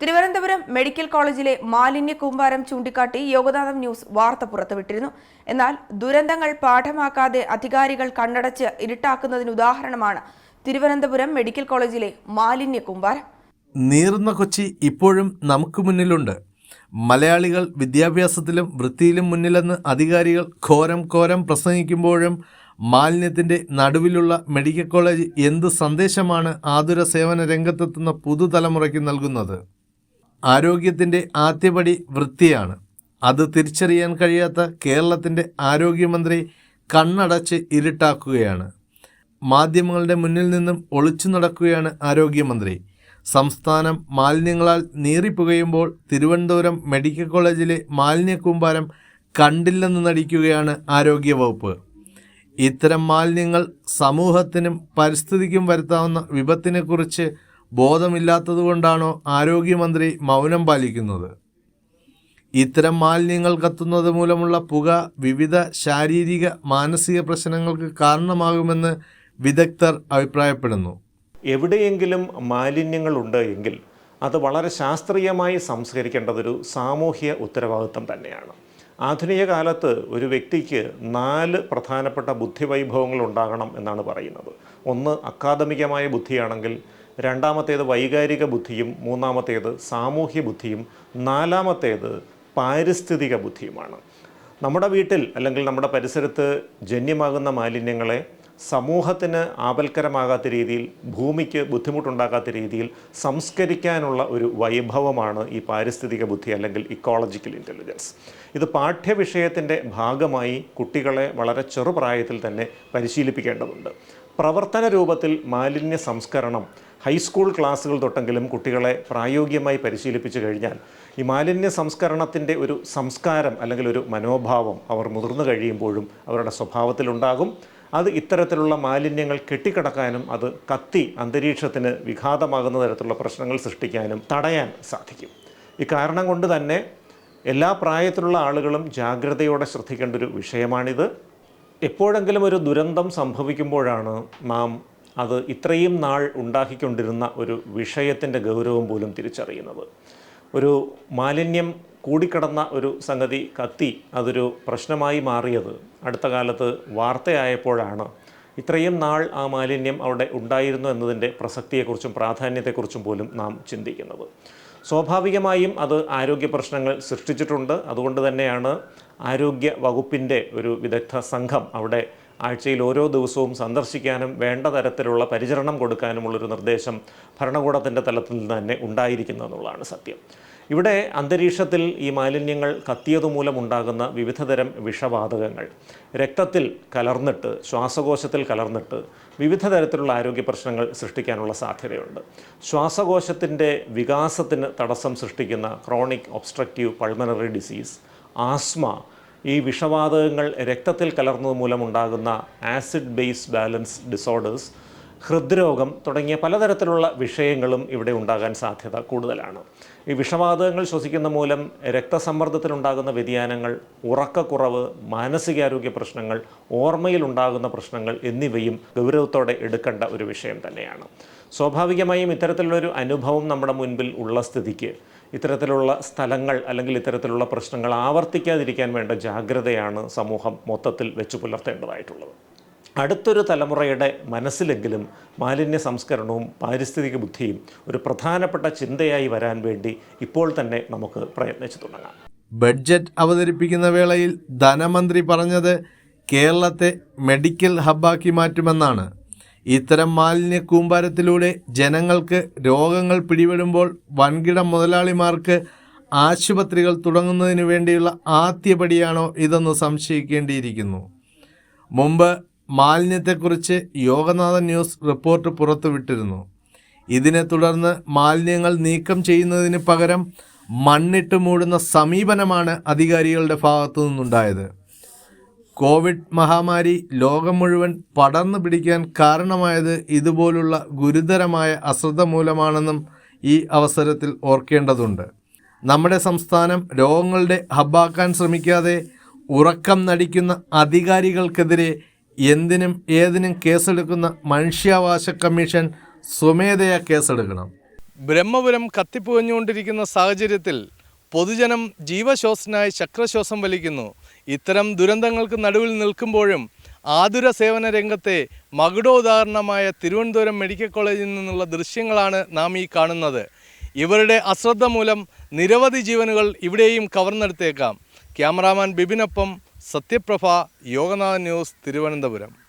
Thiruvananthapuram medical കോളേജിലെ മാലിന്യ കൂമ്പാരം ചൂണ്ടിക്കാട്ടി യോഗനാഥം ന്യൂസ് വാർത്ത പുറത്തുവിട്ടിരുന്നു. എന്നാൽ ദുരന്തങ്ങൾ പാഠമാക്കാതെ അധികാരികൾ കണ്ണടച്ച് ഇരുട്ടാക്കുന്നതിന് ഉദാഹരണമാണ് തിരുവനന്തപുരം മെഡിക്കൽ കോളേജിലെ മാലിന്യ കൂമ്പാരം. നീറുന്ന കൊച്ചി ഇപ്പോഴും നമുക്ക് മുന്നിലുണ്ട്. മലയാളികൾ വിദ്യാഭ്യാസത്തിലും വൃത്തിയിലും മുന്നിലെന്ന് അധികാരികൾ ഘോരം ഘോരം പ്രസംഗിക്കുമ്പോഴും മാലിന്യത്തിന്റെ നടുവിലുള്ള മെഡിക്കൽ കോളേജ് എന്ത് സന്ദേശമാണ് ആതുര സേവന രംഗത്തെത്തുന്ന പുതുതലമുറയ്ക്ക് നൽകുന്നത്? ആരോഗ്യത്തിന്റെ ആദ്യപടി വൃത്തിയാണ്. അത് തിരിച്ചറിയാൻ കഴിയാത്ത കേരളത്തിന്റെ ആരോഗ്യമന്ത്രി കണ്ണടച്ച് ഇരുട്ടാക്കുകയാണ്. മാധ്യമങ്ങളുടെ മുന്നിൽ നിന്നും ഒളിച്ചു നടക്കുകയാണ് ആരോഗ്യമന്ത്രി. സംസ്ഥാനം മാലിന്യങ്ങളാൽ നീറിപ്പുകയുമ്പോൾ തിരുവനന്തപുരം മെഡിക്കൽ കോളേജിലെ മാലിന്യ കൂമ്പാരം കണ്ടില്ലെന്ന് നടിക്കുകയാണ് ആരോഗ്യവകുപ്പ്. ഇത്തരം മാലിന്യങ്ങൾ സമൂഹത്തിനും പരിസ്ഥിതിക്കും വരുത്താവുന്ന വിപത്തിനെക്കുറിച്ച് ബോധമില്ലാത്തതുകൊണ്ടാണോ ആരോഗ്യമന്ത്രി മൗനം പാലിക്കുന്നത്? ഇത്തരം മാലിന്യങ്ങൾ കത്തുന്നത് മൂലമുള്ള പുക വിവിധ ശാരീരിക മാനസിക പ്രശ്നങ്ങൾക്ക് കാരണമാകുമെന്ന് വിദഗ്ധർ അഭിപ്രായപ്പെടുന്നു. എവിടെയെങ്കിലും മാലിന്യങ്ങളുണ്ട് എങ്കിൽ അത് വളരെ ശാസ്ത്രീയമായി സംസ്കരിക്കേണ്ടതൊരു സാമൂഹ്യ ഉത്തരവാദിത്വം തന്നെയാണ്. ആധുനിക കാലത്ത് ഒരു വ്യക്തിക്ക് നാല് പ്രധാനപ്പെട്ട ബുദ്ധിവൈഭവങ്ങൾ ഉണ്ടാകണം എന്നാണ് പറയുന്നത്. ഒന്ന് അക്കാദമികമായ ബുദ്ധിയാണെങ്കിൽ രണ്ടാമത്തേത് വൈകാരിക ബുദ്ധിയും മൂന്നാമത്തേത് സാമൂഹ്യ ബുദ്ധിയും നാലാമത്തേത് പാരിസ്ഥിതിക ബുദ്ധിയുമാണ്. നമ്മുടെ വീട്ടിൽ അല്ലെങ്കിൽ നമ്മുടെ പരിസരത്ത് ജന്യമാകുന്ന മാലിന്യങ്ങളെ സമൂഹത്തിന് ആപൽക്കരമാകാത്ത രീതിയിൽ ഭൂമിക്ക് ബുദ്ധിമുട്ടുണ്ടാകാത്ത രീതിയിൽ സംസ്കരിക്കാനുള്ള ഒരു വൈഭവമാണ് ഈ പാരിസ്ഥിതിക ബുദ്ധി അല്ലെങ്കിൽ ഇക്കോളജിക്കൽ ഇന്റലിജൻസ് ഇത് പാഠ്യവിഷയത്തിന്റെ ഭാഗമായി കുട്ടികളെ വളരെ ചെറുപ്രായത്തിൽ തന്നെ പരിശീലിപ്പിക്കേണ്ടതുണ്ട്. പ്രവർത്തന രൂപത്തിൽ മാലിന്യ സംസ്കരണം ഹൈസ്കൂൾ ക്ലാസ്സുകൾ തൊട്ടെങ്കിലും കുട്ടികളെ പ്രായോഗികമായി പരിശീലിപ്പിച്ചു കഴിഞ്ഞാൽ ഈ മാലിന്യ സംസ്കരണത്തിന്റെ ഒരു സംസ്കാരം അല്ലെങ്കിൽ ഒരു മനോഭാവം അവർ മുതിർന്നു കഴിയുമ്പോഴും അവരുടെ സ്വഭാവത്തിലുണ്ടാകും. അത് ഇത്തരത്തിലുള്ള മാലിന്യങ്ങൾ കെട്ടിക്കിടക്കാനും അത് കത്തി അന്തരീക്ഷത്തിന് വിഘാതമാകുന്ന തരത്തിലുള്ള പ്രശ്നങ്ങൾ സൃഷ്ടിക്കാനും തടയാൻ സാധിക്കും. ഈ കാരണം കൊണ്ട് തന്നെ എല്ലാ പ്രായത്തിലുള്ള ആളുകളും ജാഗ്രതയോടെ ശ്രദ്ധിക്കേണ്ട ഒരു വിഷയമാണിത്. എപ്പോഴെങ്കിലും ഒരു ദുരന്തം സംഭവിക്കുമ്പോഴാണ് നാം അത് ഇത്രയും നാൾ ഉണ്ടാക്കിക്കൊണ്ടിരുന്ന ഒരു വിഷയത്തിന്റെ ഗൗരവം പോലും തിരിച്ചറിയുന്നത്. ഒരു മാലിന്യം കൂടിക്കിടന്ന ഒരു സംഗതി കത്തി അതൊരു പ്രശ്നമായി മാറിയത് അടുത്ത കാലത്ത് വാർത്തയായപ്പോഴാണ് ഇത്രയും നാൾ ആ മാലിന്യം അവിടെ ഉണ്ടായിരുന്നു എന്നതിന്റെ പ്രസക്തിയെക്കുറിച്ചും പ്രാധാന്യത്തെക്കുറിച്ചും പോലും നാം ചിന്തിക്കുന്നത്. സ്വാഭാവികമായും അത് ആരോഗ്യ പ്രശ്നങ്ങൾ സൃഷ്ടിച്ചിട്ടുണ്ട്. അതുകൊണ്ട് തന്നെയാണ് ആരോഗ്യ വകുപ്പിന്റെ ഒരു വിദഗ്ധ സംഘം അവിടെ ആഴ്ചയിൽ ഓരോ ദിവസവും സന്ദർശിക്കാനും വേണ്ട തരത്തിലുള്ള പരിചരണം കൊടുക്കാനുമുള്ളൊരു നിർദ്ദേശം ഭരണകൂടത്തിന്റെ തലത്തിൽ നിന്ന് തന്നെ ഉണ്ടായിരിക്കുന്നു എന്നുള്ളതാണ് സത്യം. ഇവിടെ അന്തരീക്ഷത്തിൽ ഈ മാലിന്യങ്ങൾ കത്തിയതുമൂലം ഉണ്ടാകുന്ന വിവിധതരം വിഷവാതകങ്ങൾ. രക്തത്തിൽ കലർന്നിട്ട് ശ്വാസകോശത്തിൽ കലർന്നിട്ട് വിവിധ തരത്തിലുള്ള ആരോഗ്യ പ്രശ്നങ്ങൾ സൃഷ്ടിക്കാനുള്ള സാധ്യതയുണ്ട്. ശ്വാസകോശത്തിന്റെ വികാസത്തിന് തടസ്സം സൃഷ്ടിക്കുന്ന chronic obstructive pulmonary disease asthma ഈ വിഷവാതകങ്ങൾ രക്തത്തിൽ കലർന്നത് മൂലമുണ്ടാകുന്ന ആസിഡ് ബേസ് ബാലൻസ് ഡിസോർഡേഴ്സ് ഹൃദ്രോഗം തുടങ്ങിയ പലതരത്തിലുള്ള വിഷയങ്ങളും ഇവിടെ ഉണ്ടാകാൻ സാധ്യത കൂടുതലാണ്. ഈ വിഷവാതകങ്ങൾ ശ്വസിക്കുന്ന മൂലം രക്തസമ്മർദ്ദത്തിലുണ്ടാകുന്ന വ്യതിയാനങ്ങൾ ഉറക്കക്കുറവ് മാനസികാരോഗ്യ പ്രശ്നങ്ങൾ ഓർമ്മയിലുണ്ടാകുന്ന പ്രശ്നങ്ങൾ എന്നിവയും ഗൗരവത്തോടെ എടുക്കേണ്ട ഒരു വിഷയം തന്നെയാണ്. സ്വാഭാവികമായും ഇത്തരത്തിലുള്ളൊരു അനുഭവം നമ്മുടെ മുൻപിൽ ഉള്ള സ്ഥിതിക്ക് ഇത്തരത്തിലുള്ള സ്ഥലങ്ങൾ അല്ലെങ്കിൽ ഇത്തരത്തിലുള്ള പ്രശ്നങ്ങൾ ആവർത്തിക്കാതിരിക്കാൻ വേണ്ട ജാഗ്രതയാണ് സമൂഹം മൊത്തത്തിൽ വെച്ചു പുലർത്തേണ്ടതായിട്ടുള്ളത്. അടുത്തൊരു തലമുറയുടെ മനസ്സിലെങ്കിലും മാലിന്യ സംസ്കരണവും പാരിസ്ഥിതിക ബുദ്ധിയും ഒരു പ്രധാനപ്പെട്ട ചിന്തയായി വരാൻ വേണ്ടി ഇപ്പോൾ തന്നെ നമുക്ക് പ്രയത്നിച്ചു തുടങ്ങാം. ബഡ്ജറ്റ് അവതരിപ്പിക്കുന്ന വേളയിൽ ധനമന്ത്രി പറഞ്ഞത് കേരളത്തെ മെഡിക്കൽ ഹബ്ബാക്കി മാറ്റുമെന്നാണ്. ഇത്തരം മാലിന്യ കൂമ്പാരത്തിലൂടെ ജനങ്ങൾക്ക് രോഗങ്ങൾ പിടിപെടുമ്പോൾ വൻകിട മുതലാളിമാർക്ക് ആശുപത്രികൾ തുടങ്ങുന്നതിന് വേണ്ടിയുള്ള ആദ്യപടിയാണോ ഇതെന്ന് സംശയിക്കേണ്ടിയിരിക്കുന്നു. മുമ്പ് മാലിന്യത്തെക്കുറിച്ച് യോഗനാഥൻ ന്യൂസ് റിപ്പോർട്ട് പുറത്തുവിട്ടിരുന്നു. ഇതിനെ തുടർന്ന് മാലിന്യങ്ങൾ നീക്കം ചെയ്യുന്നതിന് പകരം മണ്ണിട്ട് മൂടുന്ന സമീപനമാണ് അധികാരികളുടെ ഭാഗത്തു നിന്നുണ്ടായത്. കോവിഡ് മഹാമാരി ലോകം മുഴുവൻ പടർന്നു പിടിക്കാൻ കാരണമായത് ഇതുപോലുള്ള ഗുരുതരമായ അശ്രദ്ധ മൂലമാണെന്നും ഈ അവസരത്തിൽ ഓർക്കേണ്ടതുണ്ട്. നമ്മുടെ സംസ്ഥാനം രോഗങ്ങളുടെ ഹബ്ബാക്കാൻ ശ്രമിക്കാതെ ഉറക്കം നടിക്കുന്ന അധികാരികൾക്കെതിരെ എന്തിനും ഏതിനും കേസെടുക്കുന്ന മനുഷ്യാവകാശ കമ്മീഷൻ സ്വമേധയാ കേസെടുക്കണം. ബ്രഹ്മപുരം കത്തിപ്പുകഞ്ഞുകൊണ്ടിരിക്കുന്ന സാഹചര്യത്തിൽ പൊതുജനം ജീവശ്വാസനായി ചക്രശ്വാസം വലിക്കുന്നു. ഇത്തരം ദുരന്തങ്ങൾക്ക് നടുവിൽ നിൽക്കുമ്പോഴും ആതുര സേവന രംഗത്തെ മകുടോദാഹരണമായ തിരുവനന്തപുരം മെഡിക്കൽ കോളേജിൽ നിന്നുള്ള ദൃശ്യങ്ങളാണ് നാം ഈ കാണുന്നത്. ഇവരുടെ അശ്രദ്ധ മൂലം നിരവധി ജീവനുകൾ ഇവിടെയും കവർന്നെടുത്തേക്കാം. ക്യാമറാമാൻ ബിബിനൊപ്പം സത്യപ്രഭ യോഗനാഥ ന്യൂസ് തിരുവനന്തപുരം.